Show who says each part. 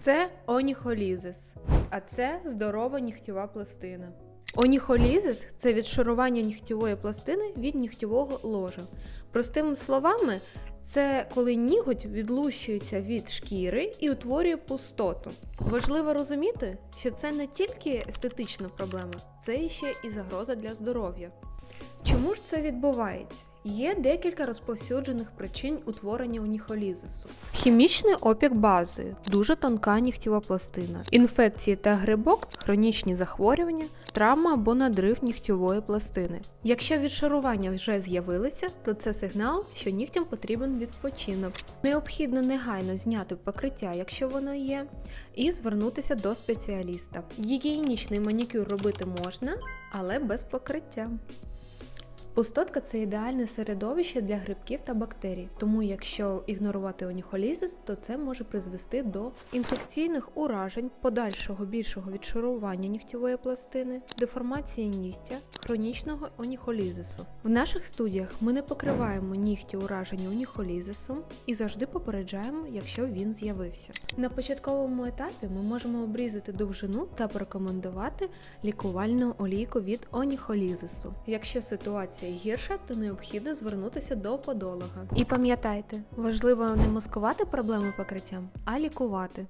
Speaker 1: Це оніхолізис, а це здорова нігтєва пластина. Оніхолізис це відшарування нігтєвої пластини від нігтєвого ложа. Простими словами, це коли ніготь відлущується від шкіри і утворює пустоту. Важливо розуміти, що це не тільки естетична проблема, це ще і загроза для здоров'я. Чому ж це відбувається? Є декілька розповсюджених причин утворення уніхолізису. Хімічний опік базою, дуже тонка нігтєва пластина, інфекції та грибок, хронічні захворювання, травма або надрив нігтєвої пластини. Якщо відшарування вже з'явилися, то це сигнал, що нігтям потрібен відпочинок. Необхідно негайно зняти покриття, якщо воно є, і звернутися до спеціаліста. Гігієнічний манікюр робити можна, але без покриття. Пустотка це ідеальне середовище для грибків та бактерій, тому якщо ігнорувати оніхолізис, то це може призвести до інфекційних уражень, подальшого більшого відшарування нігтєвої пластини, деформації нігтя, хронічного оніхолізису. В наших студіях ми не покриваємо нігті уражені оніхолізисом і завжди попереджаємо, якщо він з'явився. На початковому етапі ми можемо обрізати довжину та порекомендувати лікувальну олійку від оніхолізису. Якщо ситуація гірша, то необхідно звернутися до подолога. І пам'ятайте, важливо не маскувати проблеми покриттям, а лікувати.